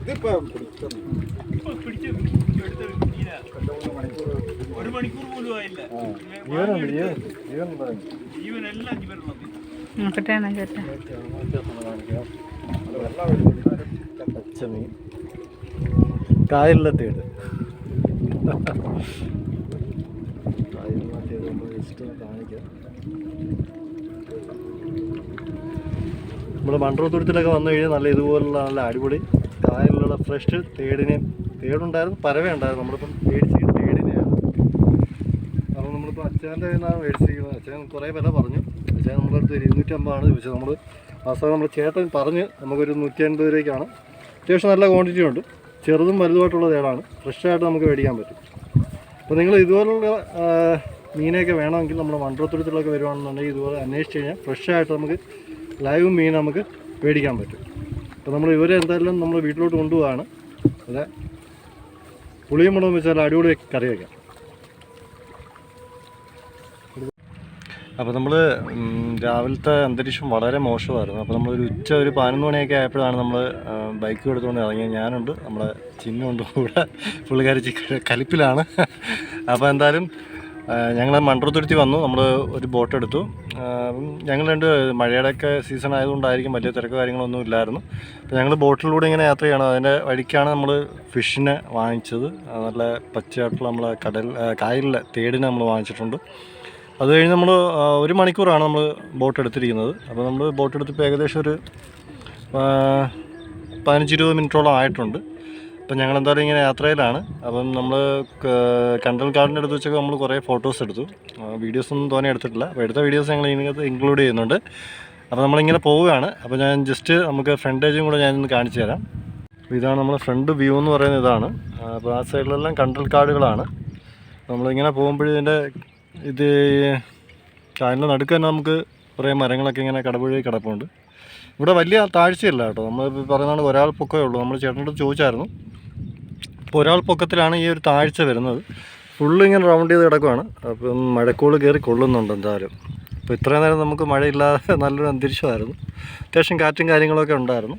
ഇതിപ്പോ ഒരു മണിക്കൂർ പോലും ആയില്ല ജീവനെല്ലാം ജസ്റ്റ് കാണിക്കാം. നമ്മൾ മൺട്രോത്തുരുത്തിലൊക്കെ വന്നു കഴിഞ്ഞാൽ നല്ല ഇതുപോലുള്ള നല്ല അടിപൊളി കായലിലുള്ള ഫ്രഷ് തേടിനെ തേടുണ്ടായിരുന്നു പരവേ ഉണ്ടായിരുന്നു നമ്മളിപ്പം മേടിച്ച് തേടിനെയാണ്. അപ്പോൾ നമ്മളിപ്പോൾ അച്ഛന്റെ നിന്നാണ് മേടിച്ചിരിക്കുന്നത്. അച്ഛൻ കുറേ വില പറഞ്ഞു. അച്ഛൻ നമ്മളടുത്ത് ഒരു ഇരുന്നൂറ്റമ്പതാണ് ചോദിച്ചത്. നമ്മൾ അവസാനം നമ്മൾ ചേട്ടൻ പറഞ്ഞ് നമുക്കൊരു നൂറ്റി അൻപത് രൂപയ്ക്കാണ്. അത്യാവശ്യം നല്ല ക്വാണ്ടിറ്റി ഉണ്ട്. ചെറുതും വലുതുമായിട്ടുള്ള തേടാണ്. ഫ്രഷായിട്ട് നമുക്ക് മേടിക്കാൻ പറ്റും. അപ്പോൾ നിങ്ങൾ ഇതുപോലുള്ള മീനൊക്കെ വേണമെങ്കിൽ നമ്മൾ മൺട്രോത്തുരത്തിലൊക്കെ വരുവാണെന്നുണ്ടെങ്കിൽ ഇതുപോലെ അന്വേഷിച്ച് കഴിഞ്ഞാൽ ഫ്രഷായിട്ട് നമുക്ക് ലൈവ് മീൻ നമുക്ക് മേടിക്കാൻ പറ്റും. അപ്പോൾ നമ്മൾ ഇവരെ എന്തായാലും നമ്മൾ വീട്ടിലോട്ട് കൊണ്ടുപോവാണ്. അതെ. പുളിയും മുളകും വെച്ചാൽ അടിപൊളി കറി വയ്ക്കാം. അപ്പോൾ നമ്മൾ രാവിലത്തെ അന്തരീക്ഷം വളരെ മോശമായിരുന്നു. അപ്പോൾ നമ്മളൊരു ഉച്ച ഒരു പതിനൊന്ന് മണിയൊക്കെ ആയപ്പോഴാണ് നമ്മൾ ബൈക്ക് എടുത്തുകൊണ്ട് ഇറങ്ങിയത്. ഞാനുണ്ട്. നമ്മുടെ ചിഹ്നമുണ്ട് കൂടെ പുള്ളിക്കാരി കലിപ്പിലാണ്. അപ്പോൾ എന്തായാലും ഞങ്ങൾ മൺട്രോത്തുരുത്തി വന്നു. നമ്മൾ ഒരു ബോട്ട് എടുത്തു. ഞങ്ങൾ രണ്ട് മഴയുടെയൊക്കെ സീസൺ ആയതുകൊണ്ടായിരിക്കും വലിയ തിരക്ക് കാര്യങ്ങളൊന്നും ഇല്ലായിരുന്നു. അപ്പോൾ ഞങ്ങൾ ബോട്ടിലൂടെ ഇങ്ങനെ യാത്ര ചെയ്യണം. അതിന്റെ വഴിക്കാണ് നമ്മൾ ഫിഷിനെ വാങ്ങിച്ചത്. നല്ല പച്ചയായിട്ടുള്ള നമ്മൾ കടൽ കായലിലെ തേടിനെ നമ്മൾ വാങ്ങിച്ചിട്ടുണ്ട്. അത് കഴിഞ്ഞ് നമ്മൾ ഒരു മണിക്കൂറാണ് നമ്മൾ ബോട്ട് എടുത്തിരിക്കുന്നത്. അപ്പോൾ നമ്മൾ ബോട്ട് എടുത്തിപ്പോൾ ഏകദേശം ഒരു പതിനഞ്ച് ഇരുപത് മിനിറ്റോളം ആയിട്ടുണ്ട്. അപ്പം ഞങ്ങൾ എന്തായാലും ഇങ്ങനെ യാത്രയിലാണ്. അപ്പം നമ്മൾ കണ്ടൽ കാർഡിന്റെ അടുത്ത് വെച്ചൊക്കെ നമ്മൾ കുറേ ഫോട്ടോസ് എടുത്തു. വീഡിയോസ് ഒന്നും തോനെ എടുത്തിട്ടില്ല. അപ്പോൾ എടുത്ത വീഡിയോസ് ഞങ്ങൾ ഇതിനകത്ത് ഇൻക്ലൂഡ് ചെയ്യുന്നുണ്ട്. അപ്പോൾ നമ്മളിങ്ങനെ പോവുകയാണ്. അപ്പോൾ ഞാൻ ജസ്റ്റ് നമുക്ക് ഫ്രണ്ടേജും കൂടെ ഞാനൊന്ന് കാണിച്ചു തരാം. ഇതാണ് നമ്മുടെ ഫ്രണ്ട് വ്യൂ എന്ന് പറയുന്ന ഇതാണ്. അപ്പോൾ ആ സൈഡിലെല്ലാം കണ്ടൽ കാർഡുകളാണ് നമ്മളിങ്ങനെ പോകുമ്പോഴിതിന്റെ ഇത് കായലിന്റെ നടുക്ക് തന്നെ നമുക്ക് കുറേ മരങ്ങളൊക്കെ ഇങ്ങനെ കടപുഴി കിടപ്പുണ്ട്. ഇവിടെ വലിയ താഴ്ചയില്ല കേട്ടോ. നമ്മൾ പറയുന്നതാണ് ഒരാൾ പൊക്കമേ ഉള്ളൂ. നമ്മൾ ചേട്ടനോട് ചോദിച്ചായിരുന്നു. അപ്പോൾ ഒരാൾ പൊക്കത്തിലാണ് ഈ ഒരു താഴ്ച വരുന്നത്. ഫുള്ള് ഇങ്ങനെ റൗണ്ട് ചെയ്ത് കിടക്കുവാണ്. അപ്പം മഴക്കോൾ കയറി കൊള്ളുന്നുണ്ട് എന്തായാലും. അപ്പോൾ ഇത്രയും നേരം നമുക്ക് മഴയില്ലാതെ നല്ലൊരു അന്തരീക്ഷമായിരുന്നു. അത്യാവശ്യം കാറ്റും കാര്യങ്ങളൊക്കെ ഉണ്ടായിരുന്നു.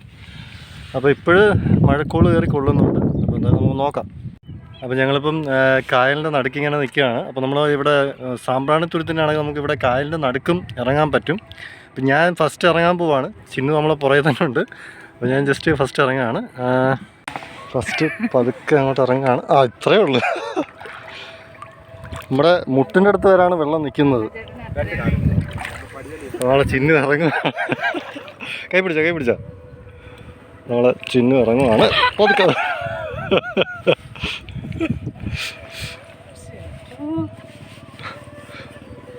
അപ്പോൾ ഇപ്പോഴ് മഴക്കോൾ കയറി കൊള്ളുന്നുണ്ട്. അപ്പോൾ എന്തായാലും നമുക്ക് നോക്കാം. അപ്പോൾ ഞങ്ങളിപ്പം കായലിന്റെ നടുക്ക് ഇങ്ങനെ നിൽക്കുകയാണ്. അപ്പോൾ നമ്മൾ ഇവിടെ സാമ്പ്രാണി സാമ്പ്രാണിത്തുരുത്തിനാണെങ്കിൽ നമുക്ക് ഇവിടെ കായലിന്റെ നടുക്കും ഇറങ്ങാൻ പറ്റും. അപ്പം ഞാൻ ഫസ്റ്റ് ഇറങ്ങാൻ പോവാണ്. ചിന്നു നമ്മളെ പുറകെ തന്നെ ഉണ്ട്. അപ്പോൾ ഞാൻ ജസ്റ്റ് ഫസ്റ്റ് ഇറങ്ങുകയാണ്. ഫസ്റ്റ് പതുക്കെ അങ്ങോട്ട് ഇറങ്ങുകയാണ്. ആ ഇത്രയേ ഉള്ളൂ. നമ്മുടെ മുട്ടിന്റെ അടുത്ത് വരാണ് വെള്ളം നിൽക്കുന്നത്. നമ്മളെ ചിന്നു ഇറങ്ങുക കൈ പിടിച്ചോ കൈ പിടിച്ചോ. നമ്മളെ ചിന്നു ഇറങ്ങുകയാണ്. പതുക്കെ.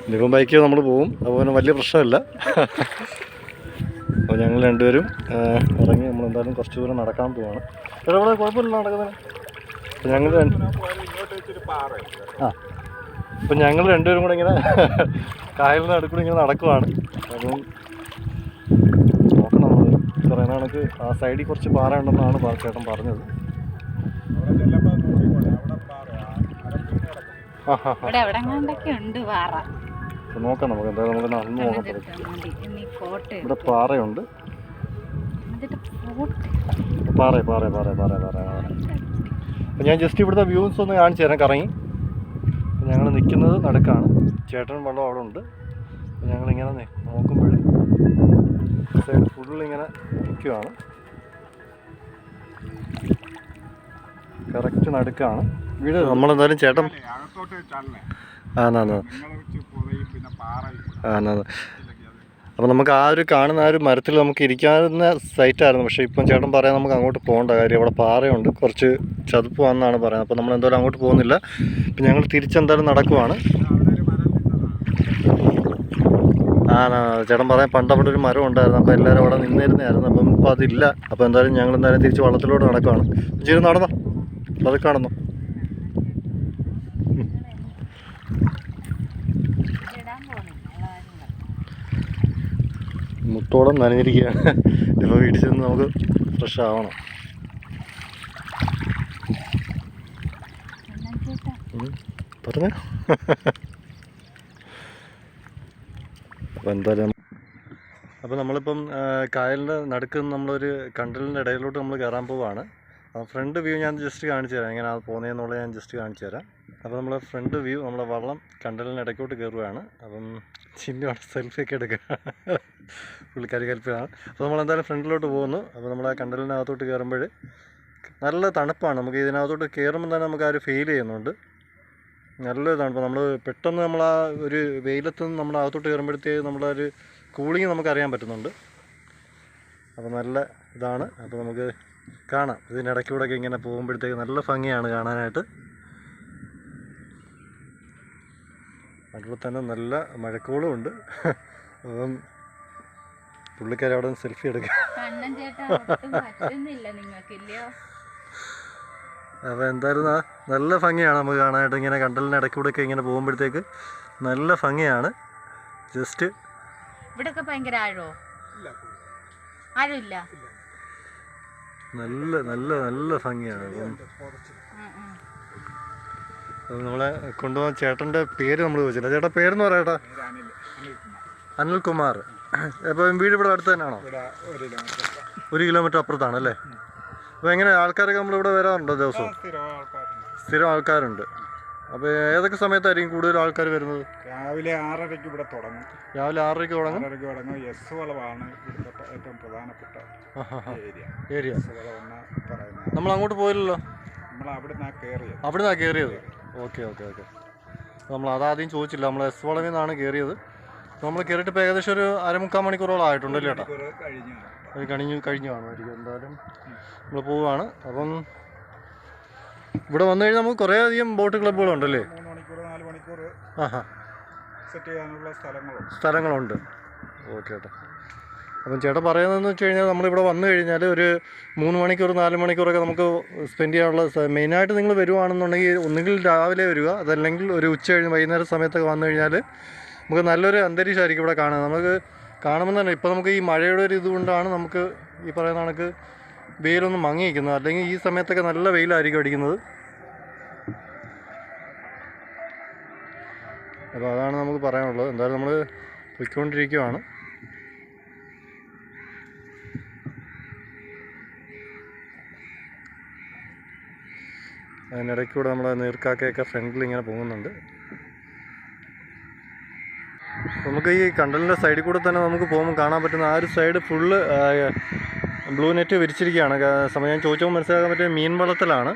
ഇനിയിപ്പം ബൈക്ക് നമ്മൾ പോവും. അതുപോലെ വലിയ പ്രശ്നമില്ല. അപ്പോൾ ഞങ്ങൾ രണ്ടുപേരും ഇറങ്ങി നമ്മൾ എന്തായാലും കുറച്ച് ദൂരം നടക്കാൻ പോവാണ്. ഇവിടെ ഇവിടെ കുഴപ്പമില്ല നടക്കുന്നത് അപ്പോൾ ഞങ്ങൾ ആ അപ്പം ഞങ്ങൾ രണ്ടുപേരും കൂടെ ഇങ്ങനെ കായലിന്റെ അടുക്കൂടെ ഇങ്ങനെ നടക്കുവാണ്. അപ്പം നോക്കണം നമ്മൾ പറയുന്ന കണക്ക് ആ സൈഡിൽ കുറച്ച് പാറ ഉണ്ടെന്നാണ് ചേട്ടൻ പറഞ്ഞത് ആ ഹാ ഹാ. നോക്കാം നമുക്ക്. എന്തായാലും നമുക്ക് നടന്ന് നോക്കാൻ പറ്റും. ഇവിടെ പാറയുണ്ട്. പാറ പാറ പാറ പാറ പാറ അപ്പം ഞാൻ ജസ്റ്റ് ഇവിടുത്തെ വ്യൂസ് ഒന്ന് കാണിച്ചു തരാം. കറങ്ങി. അപ്പം ഞങ്ങൾ നിൽക്കുന്നത് നടക്കാണ്. ചേട്ടൻ വെള്ളം അവിടെ ഉണ്ട്. അപ്പം ഞങ്ങളിങ്ങനെ നോക്കുമ്പോഴേ നോക്കുമ്പോൾ സൈഡ് ഫുള്ളിങ്ങനെ നിൽക്കുവാണ് കറക്റ്റ് നടുക്കാണ്. വീട് നമ്മളെന്തായാലും ചേട്ടൻ അല്ലേ, അകത്തോട്ട് ആ എന്നാ നിങ്ങൾ വെച്ച് പുതയും പിന്നെ പാറയും ആ എന്നാ ഇതൊക്കെ അത് അപ്പോൾ നമുക്ക് ആ ഒരു കാണുന്ന ആ ഒരു മരത്തിൽ നമുക്ക് ഇരിക്കാവുന്ന സൈറ്റായിരുന്നു പക്ഷേ ഇപ്പം ചേട്ടൻ പറയാൻ നമുക്ക് അങ്ങോട്ട് പോകേണ്ട കാര്യം അവിടെ പാറയുണ്ട്. കുറച്ച് ചതുപ്പ് വന്നാണ് പറയുന്നത്. അപ്പോൾ നമ്മൾ എന്തായാലും അങ്ങോട്ട് പോകുന്നില്ല. ഇപ്പം ഞങ്ങൾ തിരിച്ചെന്തായാലും നടക്കുവാണ്. ആ ചേട്ടൻ പറയാൻ പണ്ട് അവിടെ ഒരു മരം ഉണ്ടായിരുന്നു. അപ്പോൾ എല്ലാവരും അവിടെ നിന്നിരുന്നായിരുന്നു. അപ്പം ഇപ്പം അതില്ല. അപ്പോൾ എന്തായാലും ഞങ്ങൾ എന്തായാലും തിരിച്ച് വള്ളത്തിലോട്ട് നടക്കുവാണ്. ചേരും നടന്നോ. അതൊക്കെ നടന്നോ ഇടാൻ പോകുന്നില്ല മുട്ടോളം നനഞ്ഞിരിക്കുകയാണ്. ഇപ്പോൾ വീട്ടിൽ ചെന്ന് നമുക്ക് ഫ്രഷ് ആവണം. പറഞ്ഞ? അപ്പോൾ എന്തായാലും അപ്പോൾ നമ്മളിപ്പം കായലിന്റെ നടുക്ക് നമ്മളൊരു കണ്ടലിന്റെ ഇടയിലോട്ട് നമ്മൾ കയറാൻ പോവാണ്. ഫ്രണ്ട് വ്യൂ ഞാൻ ജസ്റ്റ് കാണിച്ചു തരാം. എങ്ങനെയാണ് പോകുന്നതെന്നുള്ളത് ഞാൻ ജസ്റ്റ് കാണിച്ചു തരാം. അപ്പോൾ നമ്മളെ ഫ്രണ്ട് വ്യൂ നമ്മളെ വള്ളം കണ്ടലിന്റെ ഇടയ്ക്കോട്ട് കയറുകയാണ് അപ്പം ചിഹ്നമാണ് സെൽഫി ഒക്കെ എടുക്കുക പുള്ളിക്കാരി കൽപ്പിയാണ് അപ്പോൾ നമ്മൾ എന്തായാലും ഫ്രണ്ടിലോട്ട് പോകുന്നു. അപ്പോൾ നമ്മൾ ആ കണ്ടലിനകത്തോട്ട് കയറുമ്പോൾ നല്ല തണുപ്പാണ്. നമുക്ക് ഇതിനകത്തോട്ട് കയറുമ്പോൾ തന്നെ നമുക്ക് ആ ഫീൽ ചെയ്യുന്നുണ്ട്. നല്ല തണുപ്പ്. നമ്മൾ പെട്ടെന്ന് നമ്മൾ ആ ഒരു വെയിലത്ത് നിന്ന് നമ്മൾ അകത്തോട്ട് കയറുമ്പോഴത്തേക്ക് നമ്മുടെ ഒരു കൂളിങ് നമുക്ക് അറിയാൻ പറ്റുന്നുണ്ട്. അപ്പോൾ നല്ല ഇതാണ്. അപ്പോൾ നമുക്ക് കാണാം. ഇതിനിടയ്ക്കൂടെയൊക്കെ ഇങ്ങനെ പോകുമ്പോഴത്തേക്ക് നല്ല ഭംഗിയാണ് കാണാനായിട്ട്. അതുപോലെ തന്നെ നല്ല മഴക്കോളും ഉണ്ട്. അപ്പം പുള്ളിക്കാരി അവിടെ സെൽഫി എടുക്കുക അപ്പം അപ്പോൾ എന്തായാലും ആ നല്ല ഭംഗിയാണ് നമുക്ക് കാണാനായിട്ട് ഇങ്ങനെ കണ്ടലിന് ഇടയ്ക്കൂടെയൊക്കെ ഇങ്ങനെ പോകുമ്പോഴത്തേക്ക് നല്ല ഭംഗിയാണ്. ജസ്റ്റ് ഇവിടൊക്കെ ഭയങ്കര ആഴോ? ആഴമില്ല. നല്ല നല്ല നല്ല ഭംഗിയാണ്. അപ്പം നമ്മളെ കൊണ്ടുപോകാൻ ചേട്ടന്റെ പേര് നമ്മൾ ചോദിച്ചില്ല. ചേട്ടാ പേരെന്ന് പറയട്ടാ? അനിൽ അനിൽകുമാർ. അപ്പോൾ അപ്പം വീട് ഇവിടെ അടുത്ത് തന്നെയാണോ? ഒരു കിലോമീറ്റർ അപ്പുറത്താണ് അല്ലേ? അപ്പോൾ എങ്ങനെ ആൾക്കാരൊക്കെ നമ്മളിവിടെ വരാറുണ്ടോ ദിവസവും? സ്ഥിരം ആൾക്കാരുണ്ട്. അപ്പോൾ ഏതൊക്കെ സമയത്തായിരിക്കും കൂടുതൽ ആൾക്കാർ വരുന്നത്? രാവിലെ ആറരയ്ക്ക് ഇവിടെ തുടങ്ങും. രാവിലെ ആറരയ്ക്ക് തുടങ്ങും? ആറരയ്ക്ക് തുടങ്ങും. എസ് വളവാണ് ഇവിടുത്തെ ഏറ്റവും പ്രധാനപ്പെട്ട ഏരിയ. ഏരിയ. നമ്മൾ അങ്ങോട്ട് പോയില്ലല്ലോ? നമ്മൾ അവിടെ അവിടുന്ന് കയറിയത് അവിടെ നിന്നാണ് കയറിയത് ഓക്കെ ഓക്കെ ഓക്കെ. നമ്മൾ അതാദ്യം ചോദിച്ചില്ല. നമ്മൾ എസ് വളവിൽ നിന്നാണ് കയറിയത്. നമ്മൾ കയറിയിട്ട് ഇപ്പോൾ ഏകദേശം ഒരു അരമുക്കാൽ മണിക്കൂറോളം ആയിട്ടുണ്ടല്ലേ ചേട്ടാ? മണിക്കൂർ കഴിഞ്ഞു അത് കഴിഞ്ഞു കഴിഞ്ഞു കാണുമായിരിക്കും. എന്തായാലും നമ്മൾ പോവുകയാണ്. അപ്പം ഇവിടെ വന്നു കഴിഞ്ഞാൽ നമുക്ക് കുറേ അധികം ബോട്ട് ക്ലബ്ബുകളുണ്ടല്ലേ? ആഹാ. സെറ്റ് ചെയ്യാനുള്ള സ്ഥലങ്ങളുണ്ട്. സ്ഥലങ്ങളുണ്ട്. ഓക്കെ ചേട്ടാ. അപ്പം ചേട്ടൻ പറയുന്നതെന്ന് വെച്ച് കഴിഞ്ഞാൽ നമ്മളിവിടെ വന്നു കഴിഞ്ഞാൽ ഒരു മൂന്ന് മണിക്കൂർ നാല് മണിക്കൂറൊക്കെ നമുക്ക് സ്പെൻഡ് ചെയ്യാനുള്ള മെയിനായിട്ട് നിങ്ങൾ വരുവാണെന്നുണ്ടെങ്കിൽ ഒന്നുകിൽ രാവിലെ വരിക അതല്ലെങ്കിൽ ഒരു ഉച്ച കഴിഞ്ഞ് വൈകുന്നേരം സമയത്തൊക്കെ വന്നു കഴിഞ്ഞാൽ നമുക്ക് നല്ലൊരു അന്തരീക്ഷമായിരിക്കും ഇവിടെ കാണുക നമുക്ക് കാണുമ്പോൾ തന്നെ ഇപ്പോൾ നമുക്ക് ഈ മഴയുടെ ഒരു ഇതുകൊണ്ടാണ് നമുക്ക് ഈ പറയുന്ന കണക്ക് വെയിലൊന്നും മങ്ങി അല്ലെങ്കിൽ ഈ സമയത്തൊക്കെ നല്ല വെയിലായിരിക്കും അടിക്കുന്നത്. അപ്പോൾ അതാണ് നമുക്ക് പറയാനുള്ളത്. എന്തായാലും നമ്മൾ പൊയ്ക്കൊണ്ടിരിക്കുകയാണ് അതിനിടയ്ക്കൂടെ നമ്മൾ നീർക്കാക്കയൊക്കെ ഫ്രണ്ടിൽ ഇങ്ങനെ പോകുന്നുണ്ട്. നമുക്ക് ഈ കണ്ടലിന്റെ സൈഡിൽ കൂടെ തന്നെ നമുക്ക് പോകുമ്പോൾ കാണാൻ പറ്റുന്ന ആ ഒരു സൈഡ് ഫുള്ള് ബ്ലൂ നെറ്റ് വിരിച്ചിരിക്കുകയാണ്. സമയം ഞാൻ ചോദിച്ചപ്പോൾ മനസ്സിലാക്കാൻ പറ്റിയ മീൻ വളത്തിലാണ്.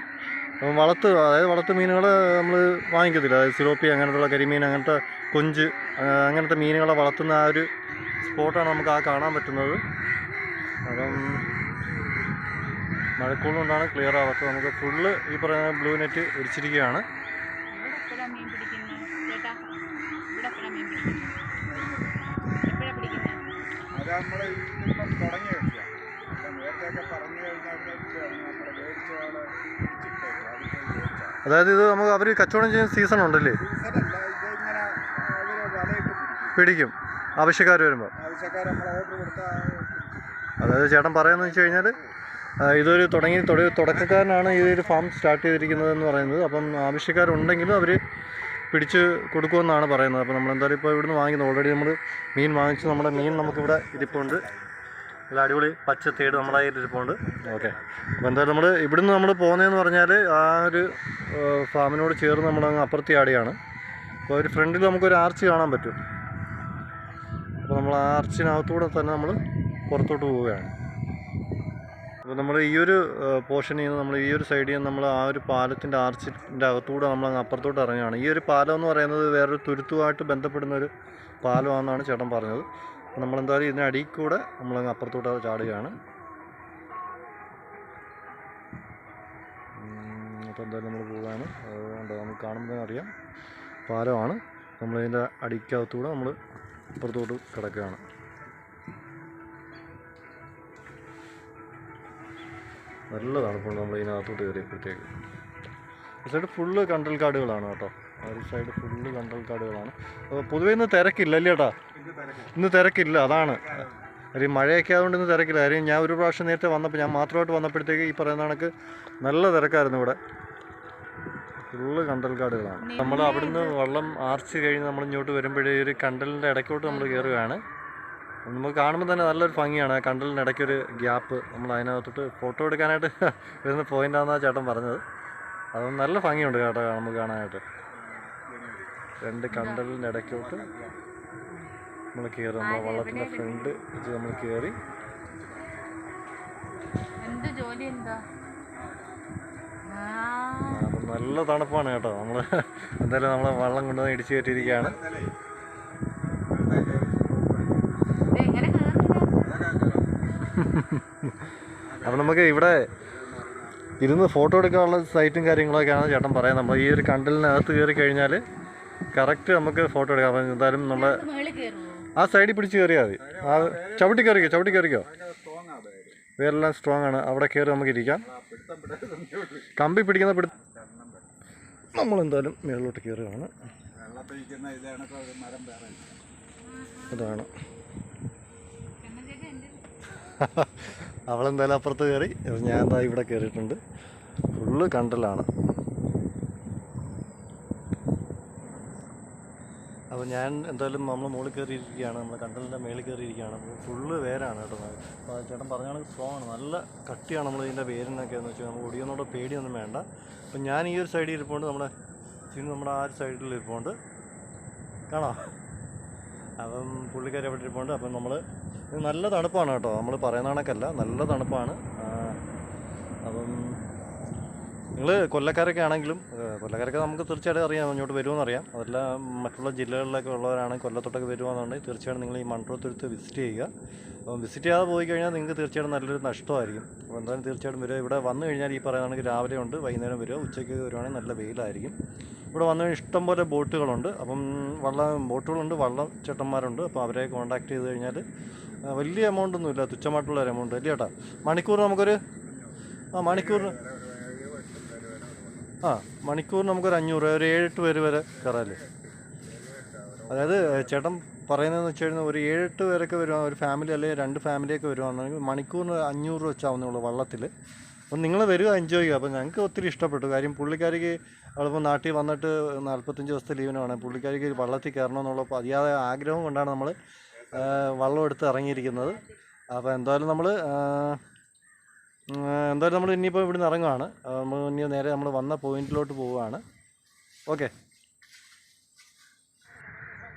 വളത്ത് അതായത് വളർത്ത് മീനുകൾ നമ്മൾ വാങ്ങിക്കത്തില്ല. അതായത് സിലോപ്പി അങ്ങനത്തുള്ള കരിമീൻ അങ്ങനത്തെ കൊഞ്ച് അങ്ങനത്തെ മീനുകളെ വളർത്തുന്ന ആ ഒരു സ്പോട്ടാണ് നമുക്ക് ആ കാണാൻ പറ്റുന്നത്. അപ്പം മഴക്കോൾ കൊണ്ടാണ് ക്ലിയർ ആവാത്തത് നമുക്ക് ഫുള്ള് ഈ പറയുന്ന ബ്ലൂ നെറ്റ് പോയി അതായത് ഇത് നമുക്ക് അവർ കച്ചവടം ചെയ്യുന്ന സീസൺ ഉണ്ടല്ലേ? പിടിക്കും. ആവശ്യക്കാർ വരുമ്പോൾ അതായത് ചേട്ടൻ പറയുന്നത് വെച്ച് കഴിഞ്ഞാൽ ഇതൊരു തുടങ്ങി തുട- തുടക്കക്കാരനാണ് ഈ ഒരു ഫാം സ്റ്റാർട്ട് ചെയ്തിരിക്കുന്നത് എന്ന് പറയുന്നത്. അപ്പം ആവശ്യക്കാരുണ്ടെങ്കിലും അവർ പിടിച്ച് കൊടുക്കുമെന്നാണ് പറയുന്നത്. അപ്പോൾ നമ്മൾ എന്തായാലും ഇപ്പോൾ ഇവിടുന്ന് വാങ്ങിയത് ഓൾറെഡി നമ്മൾ മീൻ വാങ്ങിച്ച് നമ്മുടെ മീൻ നമുക്കിവിടെ ഇരിപ്പുണ്ട്. നല്ല അടിപൊളി പച്ച തേട് നമ്മുടെ കയ്യിൽ ഇരിപ്പുണ്ട്. ഓക്കെ. അപ്പോൾ എന്തായാലും നമ്മൾ ഇവിടുന്ന് നമ്മൾ പോകുന്നതെന്ന് പറഞ്ഞാൽ ആ ഒരു ഫാമിനോട് ചേർന്ന് നമ്മൾ അങ്ങ് അപ്പുറത്തി ആടിയാണ്. അപ്പോൾ ഒരു ഫ്രണ്ടിൽ നമുക്കൊരു ആർച്ച് കാണാൻ പറ്റും. അപ്പോൾ നമ്മൾ ആ ആർച്ചിനകത്തൂടെ തന്നെ നമ്മൾ പുറത്തോട്ട് പോവുകയാണ്. അപ്പോൾ നമ്മൾ ഈ ഒരു പോർഷനിൽ നിന്ന് നമ്മൾ ഈ ഒരു സൈഡിൽ നിന്ന് നമ്മൾ ആ ഒരു പാലത്തിന്റെ ആർച്ചിന്റെ അകത്തൂടെ നമ്മൾ അങ്ങ് അപ്പുറത്തോട്ട് ഇറങ്ങുകയാണ്. ഈ ഒരു പാലം എന്ന് പറയുന്നത് വേറൊരു തുരുത്തുമായിട്ട് ബന്ധപ്പെടുന്ന ഒരു പാലമാണെന്നാണ് ചേട്ടൻ പറഞ്ഞത്. അപ്പോൾ നമ്മളെന്തായാലും ഇതിന്റെ അടിയിൽ കൂടെ നമ്മളങ്ങ് അപ്പുറത്തോട്ട് ചാടുകയാണ്. അപ്പോൾ എന്തായാലും നമ്മൾ പോവുകയാണ്. അതുകൊണ്ട് നമുക്ക് കാണുമ്പോൾ അറിയാം. പാലമാണ്. നമ്മളിതിന്റെ അടിക്കകത്തൂടെ നമ്മൾ അപ്പുറത്തോട്ട് കിടക്കുകയാണ്. നല്ല തണുപ്പുണ്ട് നമ്മൾ ഇതിനകത്തോട്ട് കയറിയപ്പോഴത്തേക്ക്. ഈ സൈഡ് ഫുള്ള് കണ്ടൽ കാടുകളാണ് കേട്ടോ. ആ ഒരു സൈഡ് ഫുള്ള് കണ്ടൽ കാടുകളാണ്. അപ്പോൾ പൊതുവേ ഇന്ന് തിരക്കില്ല അല്ലേ ചേട്ടാ ഇന്ന് തിരക്കില്ല അതാണ്. കാര്യം മഴയൊക്കെ ആയതുകൊണ്ട് ഇന്ന് തിരക്കില്ല. കാര്യം ഞാൻ ഒരു പ്രാവശ്യം നേരത്തെ വന്നപ്പോൾ ഞാൻ മാത്രമായിട്ട് വന്നപ്പോഴത്തേക്ക് ഈ പറയുന്ന കണക്ക് നല്ല തിരക്കായിരുന്നു ഇവിടെ. ഫുള്ള് കണ്ടൽക്കാടുകളാണ് നമ്മൾ അവിടുന്ന് വള്ളം ആർച്ച് കഴിഞ്ഞ് നമ്മൾ ഇങ്ങോട്ട് വരുമ്പോഴേ ഒരു കണ്ടലിന്റെ ഇടയ്ക്കോട്ട് നമ്മൾ കയറുകയാണ് നമുക്ക് കാണുമ്പോൾ തന്നെ നല്ലൊരു ഭംഗിയാണ്. ആ കണ്ടലിന്റെ ഇടയ്ക്കൊരു ഗ്യാപ്പ്. നമ്മൾ അതിനകത്തോട്ട് ഫോട്ടോ എടുക്കാനായിട്ട് വരുന്ന പോയിന്റാണെന്നാണ് ചേട്ടൻ പറഞ്ഞത്. അത് നല്ല ഭംഗിയുണ്ട് കേട്ടോ നമുക്ക് കാണാനായിട്ട്. രണ്ട് കണ്ടലിന്റെ ഇടയ്ക്കോട്ട് നമ്മൾ കയറി നമ്മൾ വള്ളത്തിന്റെ ഫ്രണ്ട് വെച്ച് നമ്മൾ കയറി നല്ല തണുപ്പാണ് കേട്ടോ. നമ്മൾ എന്തായാലും നമ്മളെ വള്ളം കൊണ്ടുവന്ന് ഇടിച്ചു കയറ്റിയിരിക്കുകയാണ് അപ്പം നമുക്ക് ഇവിടെ ഇരുന്ന് ഫോട്ടോ എടുക്കാനുള്ള സൈറ്റും കാര്യങ്ങളൊക്കെയാണ് ചേട്ടൻ പറയാം. നമ്മൾ ഈ ഒരു കണ്ടലിനകത്ത് കയറി കഴിഞ്ഞാൽ കറക്റ്റ് നമുക്ക് ഫോട്ടോ എടുക്കാം. അപ്പം എന്തായാലും നമ്മൾ ആ സൈഡിൽ പിടിച്ച് കയറിയാൽ മതി. ആ ചവിട്ടി കയറിക്കോ ചവിട്ടി കയറിക്കോ? വേറെല്ലാം സ്ട്രോങ് ആണ്. അവിടെ കയറി നമുക്ക് ഇരിക്കാം. കമ്പി പിടിക്കുന്ന പിടി നമ്മൾ എന്തായാലും മുകളിലോട്ട് കയറുകയാണ്. അതാണ്. അവളെന്തായാലും അപ്പുറത്ത് കയറി. ഞാൻ എന്താ ഇവിടെ കയറിയിട്ടുണ്ട്. ഫുള്ള് കണ്ടലാണ്. അപ്പോൾ ഞാൻ എന്തായാലും നമ്മൾ മുകളിൽ കയറിയിരിക്കുകയാണ്. നമ്മൾ കണ്ടലിന്റെ മേളിൽ കയറിയിരിക്കുകയാണ്. അപ്പോൾ ഫുള്ള് വേരാണ് കേട്ടോ. അപ്പോൾ ചേട്ടൻ പറഞ്ഞാൽ സ്ട്രോങ് ആണ്. നല്ല കട്ടിയാണ് നമ്മൾ ഇതിന്റെ വേരിനൊക്കെ എന്ന് വെച്ചാൽ നമ്മൾ ഒടിയൊന്നുള്ള പേടിയൊന്നും വേണ്ട. അപ്പം ഞാൻ ഈ ഒരു സൈഡിൽ ഇരിപ്പുണ്ട്. നമ്മുടെ നമ്മുടെ ആ ഒരു സൈഡിൽ ഇരിപ്പുണ്ട്. കാണാം. അപ്പം പുള്ളിക്കാരി അവിടെ ഇരിപ്പുണ്ട്. അപ്പം നമ്മൾ നല്ല തണുപ്പാണ് കേട്ടോ. നമ്മൾ പറയുന്ന കണക്കല്ല നല്ല തണുപ്പാണ്. അപ്പം നിങ്ങൾ കൊല്ലക്കാരൊക്കെ ആണെങ്കിലും കൊല്ലക്കാരൊക്കെ നമുക്ക് തീർച്ചയായിട്ടും അറിയാം ഇങ്ങോട്ട് വരുമെന്ന് അറിയാം. അതല്ല മറ്റുള്ള ജില്ലകളിലൊക്കെ ഉള്ളവരാണ് കൊല്ലത്തോട്ടൊക്കെ വരുവാന്നുണ്ടെങ്കിൽ തീർച്ചയായിട്ടും നിങ്ങൾ ഈ മൺട്രോത്തുരുത്ത് വിസിറ്റ് ചെയ്യുക. അപ്പം വിസിറ്റ് ചെയ്യാതെ പോയി കഴിഞ്ഞാൽ നിങ്ങൾക്ക് തീർച്ചയായിട്ടും നല്ലൊരു നഷ്ടമായിരിക്കും. അപ്പോൾ എന്തായാലും തീർച്ചയായിട്ടും വരിക. ഇവിടെ വന്നു കഴിഞ്ഞാൽ ഈ പറയുകയാണെങ്കിൽ രാവിലെ ഉണ്ട് വൈകുന്നേരം വരിക ഉച്ചയ്ക്ക് വരുവാണെങ്കിൽ നല്ല വെയിലായിരിക്കും. ഇവിടെ വന്നു ഇഷ്ടംപോലെ ബോട്ടുകളുണ്ട്. അപ്പം വള്ളം ബോട്ടുകളുണ്ട് വള്ളം ചേട്ടന്മാരുണ്ട്. അപ്പോൾ അവരെ കോൺടാക്ട് ചെയ്ത് കഴിഞ്ഞാൽ വലിയ എമൗണ്ട് ഒന്നുമില്ല. തുച്ഛമായിട്ടുള്ള ഒരു എമൗണ്ട് അല്ലേ ചേട്ടാ മണിക്കൂർ നമുക്കൊരു ആ മണിക്കൂർ ആ മണിക്കൂർ നമുക്കൊരു അഞ്ഞൂറ് ഒരു ഏഴെട്ട് പേര് വരെ കയറാമല്ലേ അതായത് ചേട്ടൻ പറയുന്നതെന്ന് വെച്ച് കഴിഞ്ഞാൽ ഒരു ഏഴെട്ട് പേരൊക്കെ വരുവാ ഒരു ഫാമിലി അല്ലെങ്കിൽ രണ്ട് ഫാമിലിയൊക്കെ വരുവാണെങ്കിൽ മണിക്കൂറിന് അഞ്ഞൂറ് രൂപ വെച്ചാവുന്നുള്ളൂ വള്ളത്തിൽ അപ്പം നിങ്ങൾ വരിക എൻജോയ് ചെയ്യുക. അപ്പം ഞങ്ങൾക്ക് ഒത്തിരി ഇഷ്ടപ്പെട്ടു. കാര്യം പുള്ളിക്കാരിക്ക് അവളിപ്പോൾ നാട്ടിൽ വന്നിട്ട് നാൽപ്പത്തഞ്ച് ദിവസത്തെ ലീവിനാണ് പുള്ളിക്കാരിക്ക് വള്ളത്തിൽ കയറണമെന്നുള്ള അതിയായ ആഗ്രഹം കൊണ്ടാണ് നമ്മൾ വള്ളം എടുത്ത് ഇറങ്ങിയിരിക്കുന്നത്. അപ്പോൾ എന്തായാലും നമ്മൾ എന്തായാലും നമ്മൾ ഇനിയിപ്പോൾ ഇവിടുന്ന് ഇറങ്ങുവാണ്. നമ്മൾ ഇനി നേരെ നമ്മൾ വന്ന പോയിന്റിലോട്ട് പോവുകയാണ്. ഓക്കെ.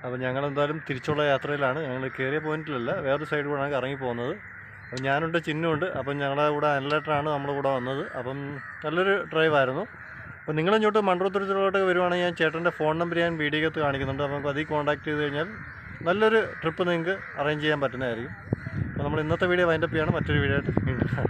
അപ്പോൾ ഞങ്ങൾ എന്തായാലും തിരിച്ചുള്ള യാത്രയിലാണ്. ഞങ്ങൾ കയറിയ പോയിന്റിലല്ല വേറൊരു സൈഡ് കൂടെയാണ് ഇറങ്ങി പോകുന്നത്. അപ്പം ഞാനുണ്ട് ചിഹ്നമുണ്ട് അപ്പം ഞങ്ങളുടെ കൂടെ അനലേറ്ററാണ് നമ്മുടെ കൂടെ വന്നത്. അപ്പം നല്ലൊരു ഡ്രൈവായിരുന്നു അപ്പം നിങ്ങൾ ഇങ്ങോട്ട് മൺട്രോത്തുരത്തിലോട്ട് വരുവാണെങ്കിൽ ഞാൻ ചേട്ടന്റെ ഫോൺ നമ്പർ ഞാൻ വീഡിയോക്കകത്ത് കാണിക്കുന്നുണ്ട്. അപ്പം നമുക്ക് അതിൽ കോൺടാക്ട് ചെയ്ത് കഴിഞ്ഞാൽ നല്ലൊരു ട്രിപ്പ് നിങ്ങൾക്ക് അറേഞ്ച് ചെയ്യാൻ പറ്റുന്നതായിരിക്കും. അപ്പോൾ നമ്മൾ ഇന്നത്തെ വീഡിയോ വൈൻഡപ്പ് ചെയ്യാണ്. മറ്റൊരു വീഡിയോ ആയിട്ട്